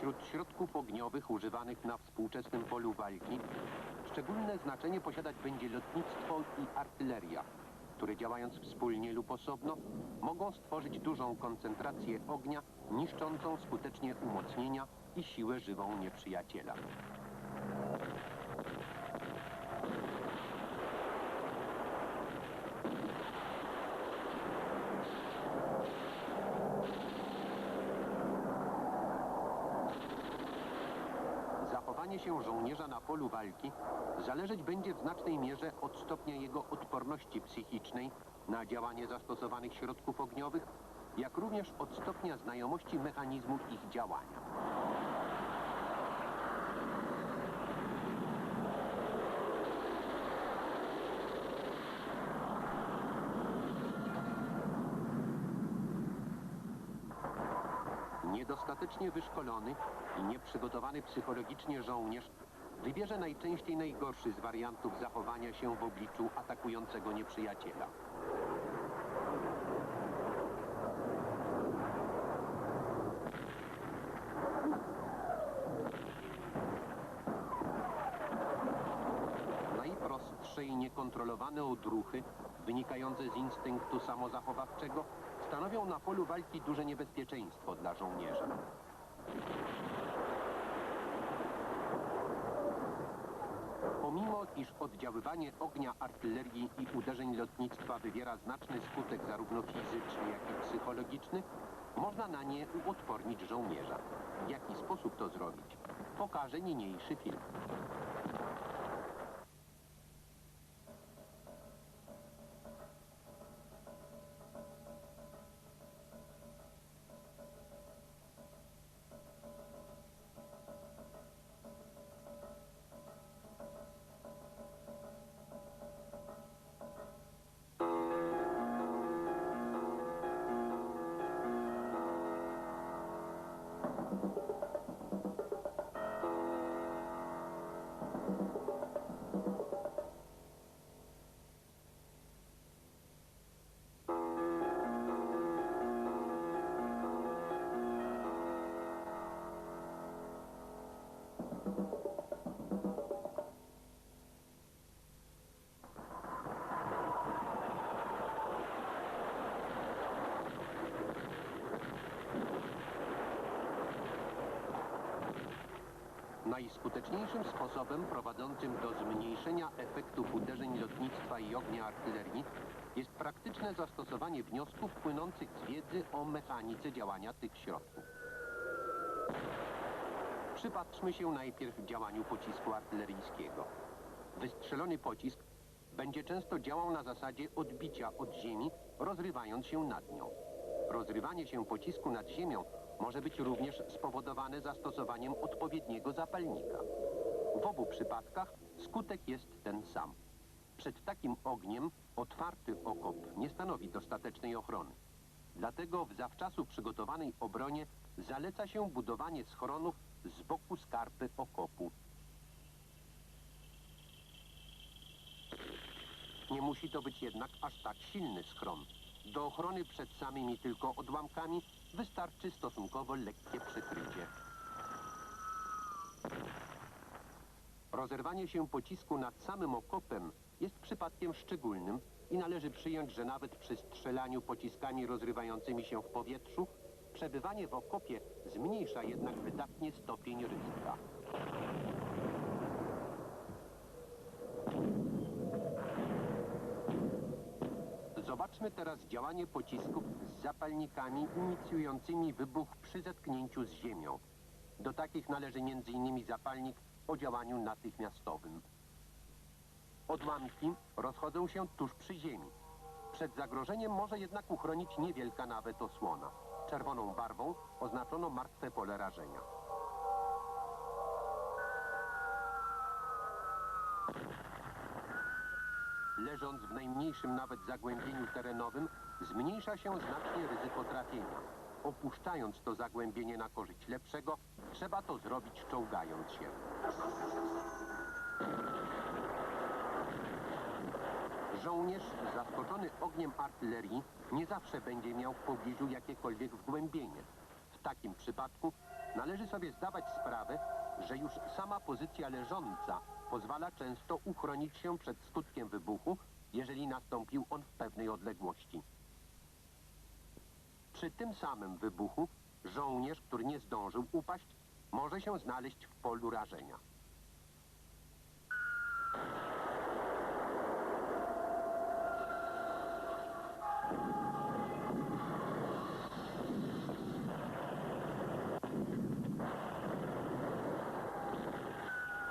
Wśród środków ogniowych używanych na współczesnym polu walki szczególne znaczenie posiadać będzie lotnictwo i artyleria, które działając wspólnie lub osobno mogą stworzyć dużą koncentrację ognia, niszczącą skutecznie umocnienia i siłę żywą nieprzyjaciela. Zachowanie się żołnierza na polu walki zależeć będzie w znacznej mierze od stopnia jego odporności psychicznej na działanie zastosowanych środków ogniowych, jak również od stopnia znajomości mechanizmu ich działania. Niedostatecznie wyszkolony i nieprzygotowany psychologicznie żołnierz wybierze najczęściej najgorszy z wariantów zachowania się w obliczu atakującego nieprzyjaciela. Najprostsze i niekontrolowane odruchy wynikające z instynktu samozachowawczego stanowią na polu walki duże niebezpieczeństwo dla żołnierza. Pomimo, iż oddziaływanie ognia artylerii i uderzeń lotnictwa wywiera znaczny skutek zarówno fizyczny, jak i psychologiczny, można na nie uodpornić żołnierza. W jaki sposób to zrobić? Pokaże niniejszy film. Najskuteczniejszym sposobem prowadzącym do zmniejszenia efektów uderzeń lotnictwa i ognia artylerii jest praktyczne zastosowanie wniosków płynących z wiedzy o mechanice działania tych środków. Przypatrzmy się najpierw działaniu pocisku artyleryjskiego. Wystrzelony pocisk będzie często działał na zasadzie odbicia od ziemi, rozrywając się nad nią. Rozrywanie się pocisku nad ziemią może być również spowodowane zastosowaniem odpowiedniego zapalnika. W obu przypadkach skutek jest ten sam. Przed takim ogniem otwarty okop nie stanowi dostatecznej ochrony. Dlatego w zawczasu przygotowanej obronie zaleca się budowanie schronów z boku skarpy okopu. Nie musi to być jednak aż tak silny schron. Do ochrony przed samymi tylko odłamkami wystarczy stosunkowo lekkie przykrycie. Rozerwanie się pocisku nad samym okopem jest przypadkiem szczególnym i należy przyjąć, że nawet przy strzelaniu pociskami rozrywającymi się w powietrzu, przebywanie w okopie zmniejsza jednak wydatnie stopień ryzyka. Zobaczmy teraz działanie pocisków z zapalnikami inicjującymi wybuch przy zetknięciu z ziemią. Do takich należy m.in. zapalnik o działaniu natychmiastowym. Odłamki rozchodzą się tuż przy ziemi. Przed zagrożeniem może jednak uchronić niewielka nawet osłona. Czerwoną barwą oznaczono martwe pole rażenia. Leżąc w najmniejszym nawet zagłębieniu terenowym, zmniejsza się znacznie ryzyko trafienia. Opuszczając to zagłębienie na korzyść lepszego, trzeba to zrobić czołgając się. Żołnierz zaskoczony ogniem artylerii nie zawsze będzie miał w pobliżu jakiekolwiek wgłębienie. W takim przypadku należy sobie zdawać sprawę, że już sama pozycja leżąca pozwala często uchronić się przed skutkiem wybuchu, jeżeli nastąpił on w pewnej odległości. Przy tym samym wybuchu żołnierz, który nie zdążył upaść, może się znaleźć w polu rażenia.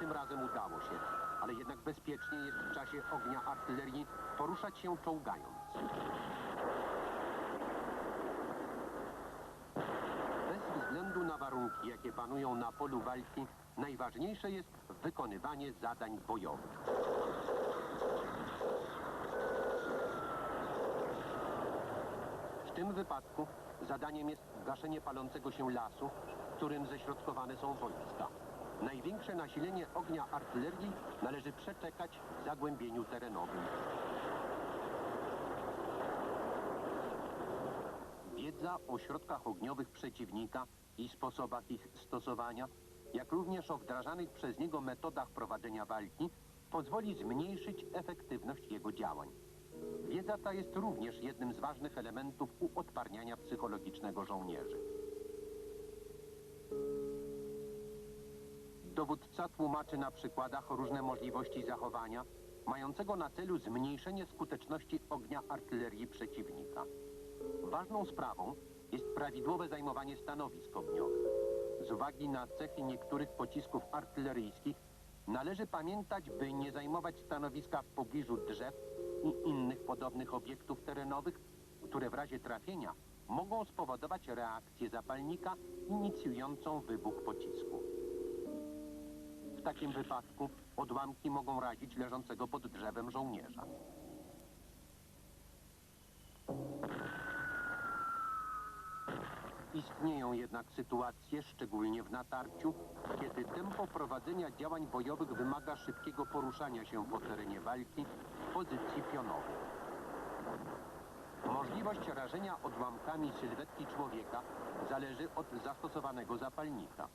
Tym razem udało się, ale jednak bezpiecznie jest w czasie ognia artylerii poruszać się czołgając. Bez względu na warunki, jakie panują na polu walki, najważniejsze jest wykonywanie zadań bojowych. W tym wypadku zadaniem jest gaszenie palącego się lasu, którym ześrodkowane są wojska. Największe nasilenie ognia artylerii należy przeczekać w zagłębieniu terenowym. Wiedza o środkach ogniowych przeciwnika i sposobach ich stosowania, jak również o wdrażanych przez niego metodach prowadzenia walki, pozwoli zmniejszyć efektywność jego działań. Wiedza ta jest również jednym z ważnych elementów uodparniania psychologicznego żołnierzy. Dowódca tłumaczy na przykładach różne możliwości zachowania, mającego na celu zmniejszenie skuteczności ognia artylerii przeciwnika. Ważną sprawą jest prawidłowe zajmowanie stanowisk ogniowych. Z uwagi na cechy niektórych pocisków artyleryjskich należy pamiętać, by nie zajmować stanowiska w pobliżu drzew i innych podobnych obiektów terenowych, które w razie trafienia mogą spowodować reakcję zapalnika inicjującą wybuch pocisku. W takim wypadku odłamki mogą razić leżącego pod drzewem żołnierza. Istnieją jednak sytuacje, szczególnie w natarciu, kiedy tempo prowadzenia działań bojowych wymaga szybkiego poruszania się po terenie walki w pozycji pionowej. Możliwość rażenia odłamkami sylwetki człowieka zależy od zastosowanego zapalnika.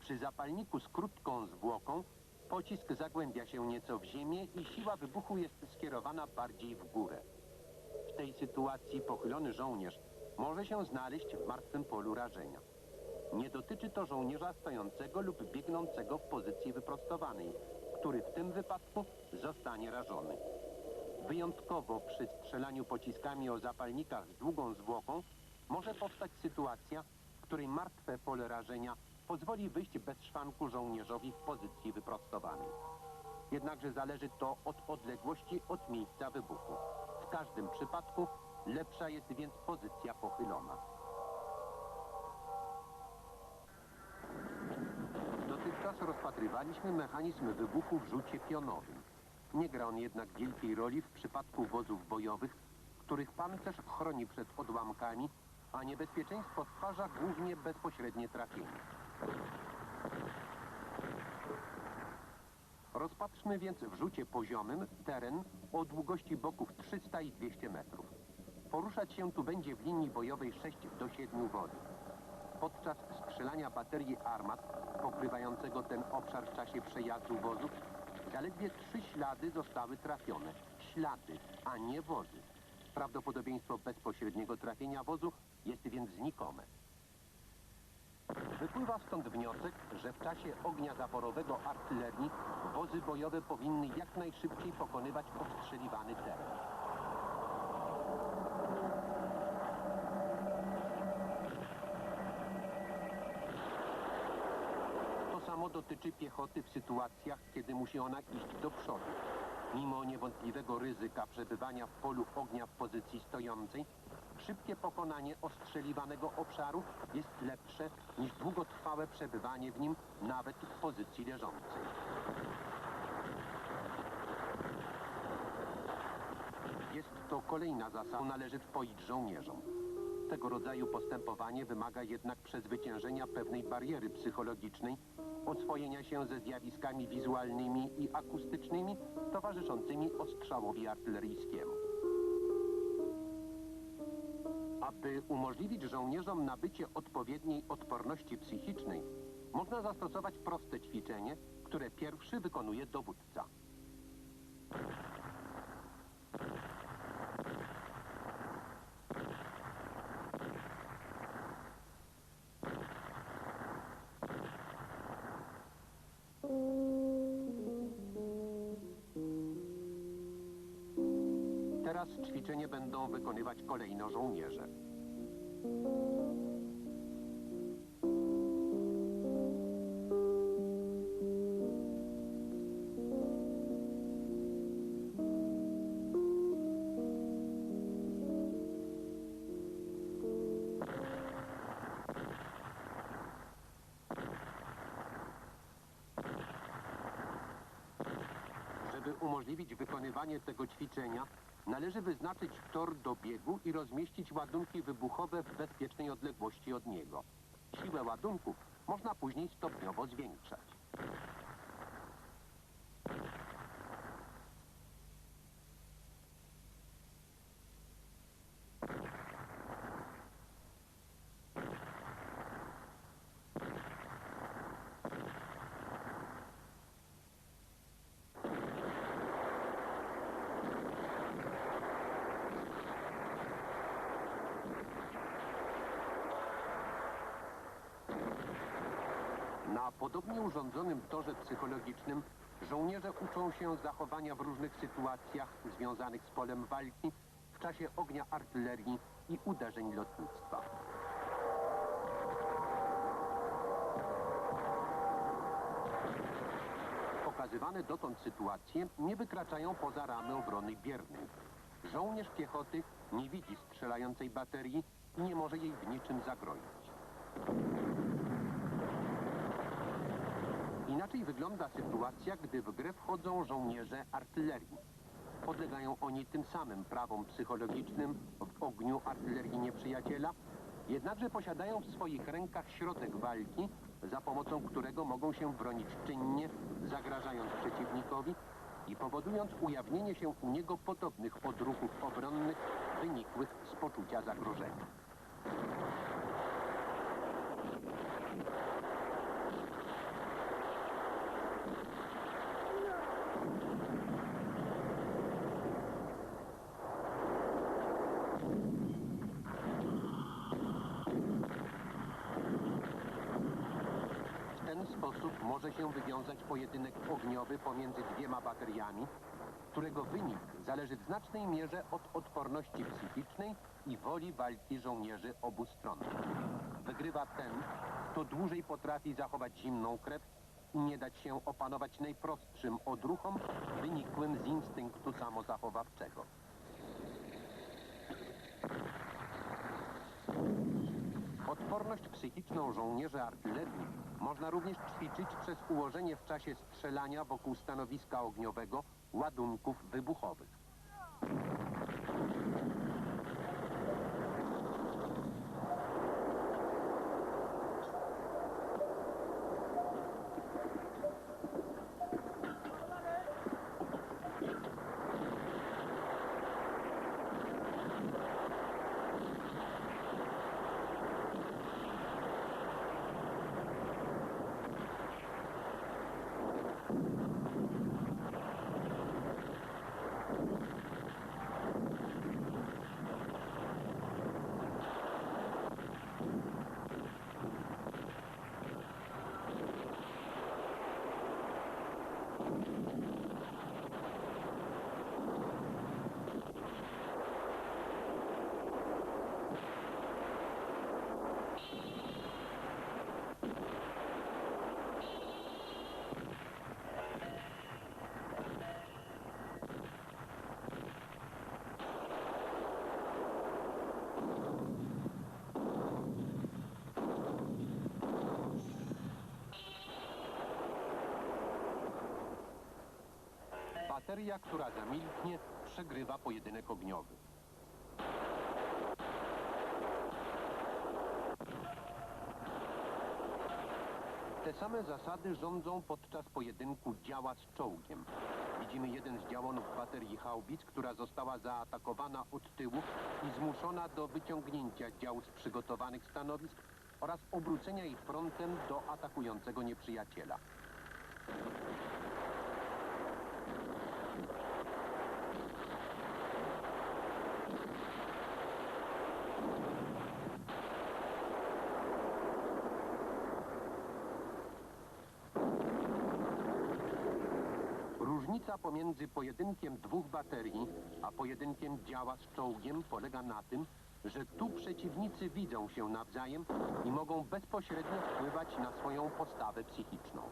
Przy zapalniku z krótką zwłoką pocisk zagłębia się nieco w ziemię i siła wybuchu jest skierowana bardziej w górę. W tej sytuacji pochylony żołnierz może się znaleźć w martwym polu rażenia. Nie dotyczy to żołnierza stojącego lub biegnącego w pozycji wyprostowanej, który w tym wypadku zostanie rażony. Wyjątkowo przy strzelaniu pociskami o zapalnikach z długą zwłoką może powstać sytuacja, w której martwe pole rażenia pozwoli wyjść bez szwanku żołnierzowi w pozycji wyprostowanej. Jednakże zależy to od odległości od miejsca wybuchu. W każdym przypadku lepsza jest więc pozycja pochylona. Dotychczas rozpatrywaliśmy mechanizm wybuchu w rzucie pionowym. Nie gra on jednak wielkiej roli w przypadku wozów bojowych, których pancerz chroni przed odłamkami, a niebezpieczeństwo stwarza głównie bezpośrednie trafienie. Rozpatrzmy więc w rzucie poziomym teren o długości boków 300 i 200 metrów. Poruszać się tu będzie w linii bojowej 6 do 7 wody. Podczas strzelania baterii armat pokrywającego ten obszar w czasie przejazdu wozów zaledwie trzy ślady zostały trafione. Ślady, a nie wozy. Prawdopodobieństwo bezpośredniego trafienia wozu jest więc znikome. Wypływa stąd wniosek, że w czasie ognia zaporowego artylerii wozy bojowe powinny jak najszybciej pokonywać ostrzeliwany teren. To samo dotyczy piechoty w sytuacjach, kiedy musi ona iść do przodu. Mimo niewątpliwego ryzyka przebywania w polu ognia w pozycji stojącej, szybkie pokonanie ostrzeliwanego obszaru jest lepsze niż długotrwałe przebywanie w nim nawet w pozycji leżącej. Jest to kolejna zasada, należy wpoić żołnierzom. Tego rodzaju postępowanie wymaga jednak przezwyciężenia pewnej bariery psychologicznej, oswojenia się ze zjawiskami wizualnymi i akustycznymi towarzyszącymi ostrzałowi artyleryjskiemu. Aby umożliwić żołnierzom nabycie odpowiedniej odporności psychicznej, można zastosować proste ćwiczenie, które pierwszy wykonuje dowódca. Teraz ćwiczenie będą wykonywać kolejno żołnierze. Żeby umożliwić wykonywanie tego ćwiczenia, należy wyznaczyć tor do biegu i rozmieścić ładunki wybuchowe w bezpiecznej odległości od niego. Siłę ładunków można później stopniowo zwiększać. Na podobnie urządzonym torze psychologicznym żołnierze uczą się zachowania w różnych sytuacjach związanych z polem walki w czasie ognia artylerii i uderzeń lotnictwa. Pokazywane dotąd sytuacje nie wykraczają poza ramy obrony biernej. Żołnierz piechoty nie widzi strzelającej baterii i nie może jej w niczym zagrozić. Inaczej wygląda sytuacja, gdy w grę wchodzą żołnierze artylerii. Podlegają oni tym samym prawom psychologicznym w ogniu artylerii nieprzyjaciela, jednakże posiadają w swoich rękach środek walki, za pomocą którego mogą się bronić czynnie, zagrażając przeciwnikowi i powodując ujawnienie się u niego podobnych odruchów obronnych wynikłych z poczucia zagrożenia. W ten sposób może się wywiązać pojedynek ogniowy pomiędzy dwiema bateriami, którego wynik zależy w znacznej mierze od odporności psychicznej i woli walki żołnierzy obu stron. Wygrywa ten, kto dłużej potrafi zachować zimną krew i nie dać się opanować najprostszym odruchom wynikłym z instynktu samozachowawczego. Odporność psychiczną żołnierzy artylerii można również ćwiczyć przez ułożenie w czasie strzelania wokół stanowiska ogniowego ładunków wybuchowych. Bateria, która zamilknie, przegrywa pojedynek ogniowy. Te same zasady rządzą podczas pojedynku działa z czołgiem. Widzimy jeden z działonów baterii haubic, która została zaatakowana od tyłu i zmuszona do wyciągnięcia dział z przygotowanych stanowisk oraz obrócenia ich frontem do atakującego nieprzyjaciela. Różnica pomiędzy pojedynkiem dwóch baterii, a pojedynkiem działa z czołgiem polega na tym, że tu przeciwnicy widzą się nawzajem i mogą bezpośrednio wpływać na swoją postawę psychiczną.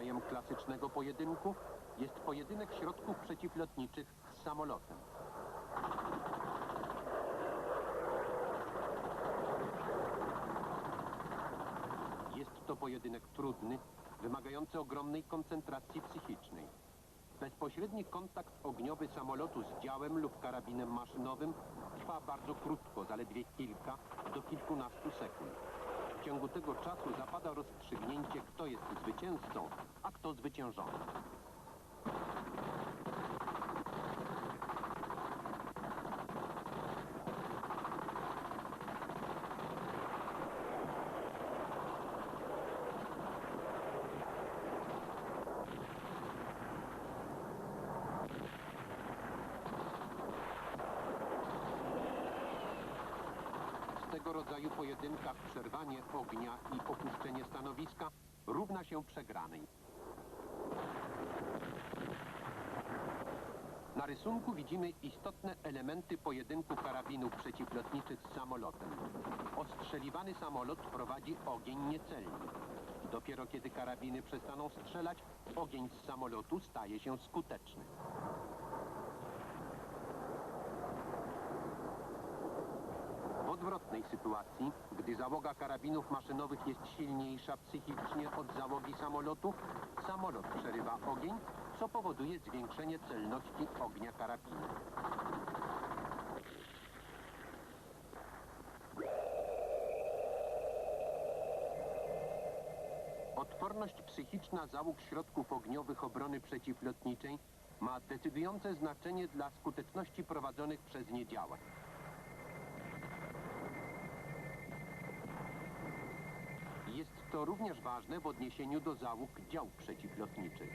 Rodzajem klasycznego pojedynku jest pojedynek środków przeciwlotniczych z samolotem. Jest to pojedynek trudny, wymagający ogromnej koncentracji psychicznej. Bezpośredni kontakt ogniowy samolotu z działem lub karabinem maszynowym trwa bardzo krótko, zaledwie kilka do kilkunastu sekund. W ciągu tego czasu zapada rozstrzygnięcie, kto jest zwycięzcą, a kto zwyciężony. W tego rodzaju pojedynkach przerwanie ognia i opuszczenie stanowiska równa się przegranej. Na rysunku widzimy istotne elementy pojedynku karabinów przeciwlotniczych z samolotem. Ostrzeliwany samolot prowadzi ogień niecelny. Dopiero kiedy karabiny przestaną strzelać, ogień z samolotu staje się skuteczny. Odwrotnej sytuacji, gdy załoga karabinów maszynowych jest silniejsza psychicznie od załogi samolotu, samolot przerywa ogień, co powoduje zwiększenie celności ognia karabinu. Odporność psychiczna załóg środków ogniowych obrony przeciwlotniczej ma decydujące znaczenie dla skuteczności prowadzonych przez nie działań. Jest to również ważne w odniesieniu do załóg dział przeciwlotniczych.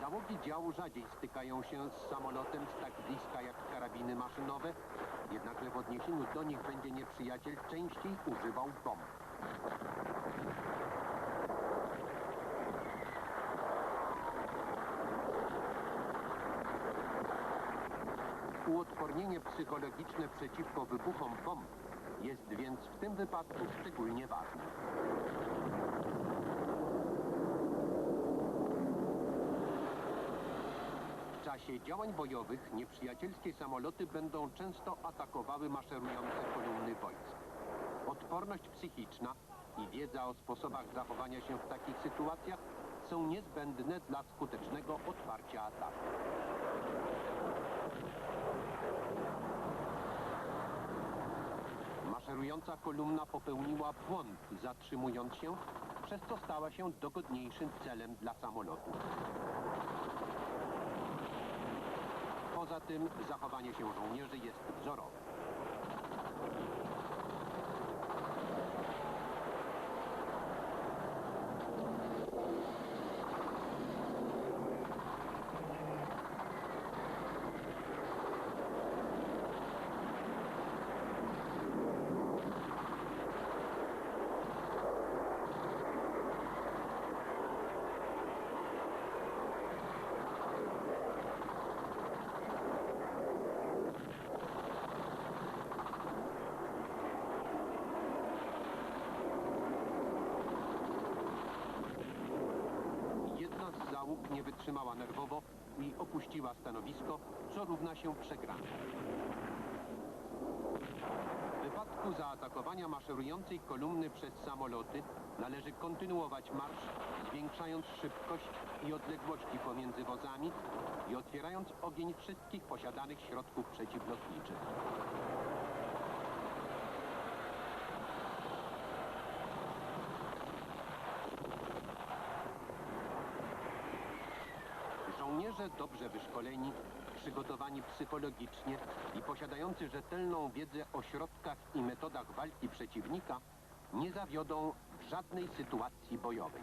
Załogi działu rzadziej stykają się z samolotem z tak bliska jak karabiny maszynowe, jednakże w odniesieniu do nich będzie nieprzyjaciel częściej używał bomb. Uodpornienie psychologiczne przeciwko wybuchom bomb jest więc w tym wypadku szczególnie ważne. W czasie działań bojowych nieprzyjacielskie samoloty będą często atakowały maszerujące kolumny wojsk. Odporność psychiczna i wiedza o sposobach zachowania się w takich sytuacjach są niezbędne dla skutecznego otwarcia ataku. Maszerująca kolumna popełniła błąd, zatrzymując się, przez co stała się dogodniejszym celem dla samolotu. Poza tym zachowanie się żołnierzy jest wzorowe. Wytrzymała nerwowo i opuściła stanowisko, co równa się przegranej. W wypadku zaatakowania maszerującej kolumny przez samoloty należy kontynuować marsz, zwiększając szybkość i odległości pomiędzy wozami i otwierając ogień wszystkich posiadanych środków przeciwlotniczych. Dobrze wyszkoleni, przygotowani psychologicznie i posiadający rzetelną wiedzę o środkach i metodach walki przeciwnika nie zawiodą w żadnej sytuacji bojowej.